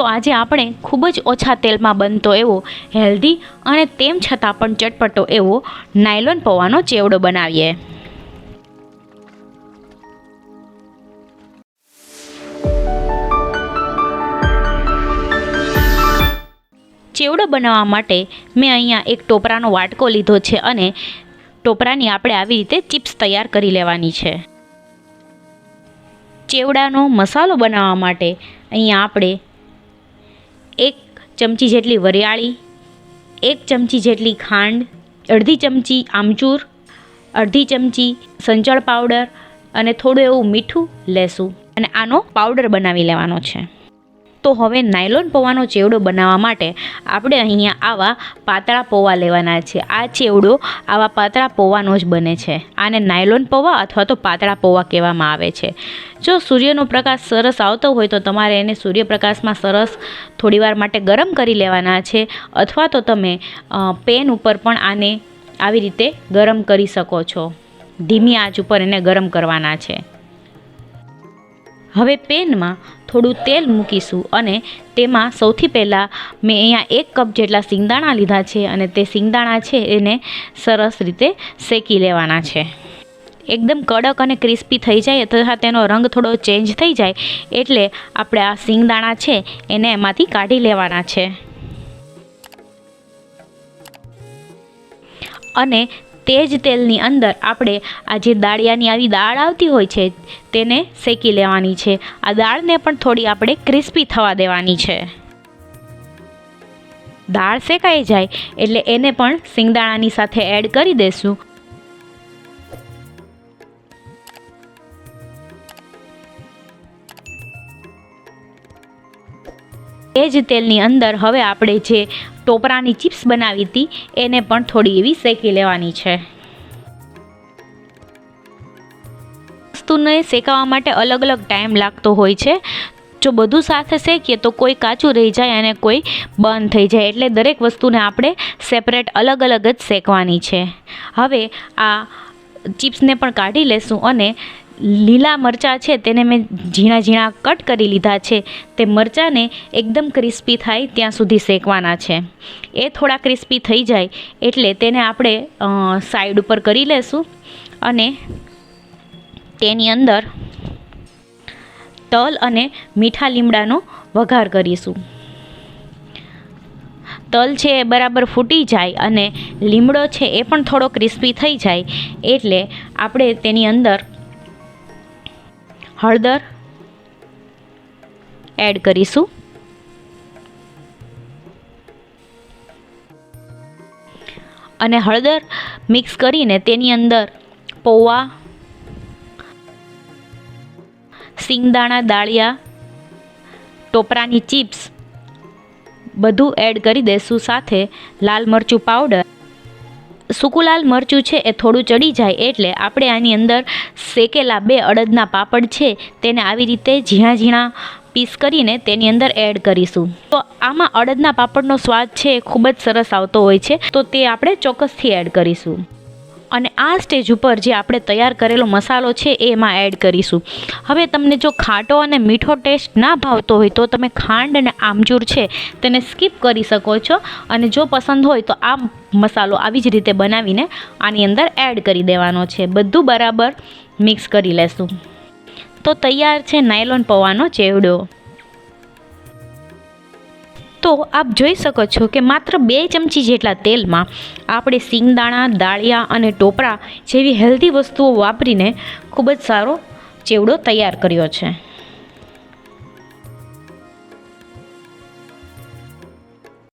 તો આજે આપણે ખૂબ જ ઓછા તેલમાં બનતો એવો હેલ્ધી અને તેમ છતાં પણ ચટપટો એવો નાયલોન પૌવાનો ચેવડો બનાવીએ. ચેવડો બનાવવા માટે મેં અહીંયા એક ટોપરાનો વાટકો લીધો છે અને ટોપરાની આપણે આવી રીતે ચિપ્સ તૈયાર કરી લેવાની છે. ચેવડાનો મસાલો બનાવવા માટે અહીંયા આપણે એક ચમચી જેટલી વરિયાળી, એક ચમચી જેટલી ખાંડ, અડધી ચમચી આમચૂર, અડધી ચમચી સંચળ પાવડર અને થોડું એવું મીઠું લેશું અને આનો પાવડર બનાવી લેવાનો છે. તો હવે નાયલોન પૌવાનો ચેવડો બનાવવા માટે આપણે અહીંયા આવા પાતળા પૌવા લેવાના છે. આ ચેવડો આવા પાતળા પૌવાનો જ બને છે. આને નાયલોન પૌવા અથવા તો પાતળા પૌવા કહેવામાં આવે છે. જો સૂર્યનો પ્રકાશ સરસ આવતો હોય તો તમારે એને સૂર્યપ્રકાશમાં સરસ થોડીવાર માટે ગરમ કરી લેવાના છે અથવા તો તમે પેન ઉપર પણ આને આવી રીતે ગરમ કરી શકો છો. ધીમી આંચ ઉપર એને ગરમ કરવાના છે. હવે પેનમાં થોડું તેલ મૂકીશું અને તેમાં સૌથી પહેલાં મેં અહીંયા એક કપ જેટલા સિંગદાણા લીધા છે અને તે સિંગદાણા છે એને સરસ રીતે શેકી લેવાના છે. એકદમ કડક અને ક્રિસ્પી થઈ જાય તથા તેનો રંગ થોડો ચેન્જ થઈ જાય એટલે આપણે આ સિંગદાણા છે એને એમાંથી કાઢી લેવાના છે. અને તે જ તેલની અંદર આપણે આ જે દાળિયાની આવી દાળ આવતી હોય છે, તેને શેકી લેવાની છે. આ દાળને પણ થોડી આપણે ક્રિસ્પી થવા દેવાની છે. દાળ શેકાઈ જાય એટલે એને પણ સિંગદાણાની સાથે એડ કરી દેશું. એ જ તેલની અંદર હવે આપણે જે ટોપરાની ચિપ્સ બનાવી હતી. એને પણ થોડી એવી શેકી લેવાની છે. વસ્તુને શેકાવા માટે અલગ અલગ ટાઈમ લાગતો હોય છે. જો બધું સાથે શેકીએ તો કોઈ કાચું રહી જાય અને કોઈ બંધ થઈ જાય. એટલે દરેક વસ્તુને આપણે સેપરેટ અલગ અલગ જ શેકવાની છે. હવે આ ચિપ્સને પણ કાઢી લેશું અને લીલા મરચાં છે તેને મેં ઝીણા ઝીણા કટ કરી લીધા છે. તે મરચાંને એકદમ ક્રિસ્પી થાય ત્યાં સુધી શેકવાના છે. એ થોડા ક્રિસ્પી થઈ જાય એટલે તેને આપણે સાઈડ ઉપર કરી લેશું અને તેની અંદર તલ અને મીઠા લીમડાનો વઘાર કરીશું. તલ છે એ બરાબર ફૂટી જાય અને લીમડો છે એ પણ થોડો ક્રિસ્પી થઈ જાય એટલે આપણે તેની અંદર હળદર એડ કરીશું. અને હળદર મિક્સ કરીને તેની અંદર પૌવા, સિંગદાણા, દાળિયા, ટોપરાની ચિપ્સ બધું એડ કરી દઈશું સાથે લાલ મરચું પાવડર. સૂકું લાલ મરચું છે એ થોડું ચડી જાય એટલે આપણે આની અંદર શેકેલા બે અડદના પાપડ છે તેને આવી રીતે ઝીણા ઝીણા પીસ કરીને તેની અંદર એડ કરીશું. તો આમાં અડદના પાપડનો સ્વાદ છે એ ખૂબ જ સરસ આવતો હોય છે, તો તે આપણે ચોક્કસથી એડ કરીશું. અને આ સ્ટેજ ઉપર જે આપણે તૈયાર કરેલો મસાલો છે એ એમાં એડ કરીશું. હવે તમને જો ખાટો અને મીઠો ટેસ્ટ ના ભાવતો હોય, તો તમે ખાંડ અને આમચૂર છે, તેને સ્કીપ કરી શકો છો. અને જો પસંદ હોય, તો આ મસાલો આવી જ રીતે બનાવીને આની અંદર એડ કરી દેવાનો છે. બધું બરાબર મિક્સ કરી લેશું. તો તૈયાર છે નાયલોન પૌવાનો ચેવડો. તો આપ જોઈ શકો છો કે માત્ર બે ચમચી જેટલા તેલમાં આપણે સિંગદાણા, દાળિયા અને ટોપરા જેવી હેલ્ધી વસ્તુઓ વાપરીને ખૂબ જ સારો ચેવડો તૈયાર કર્યો છે.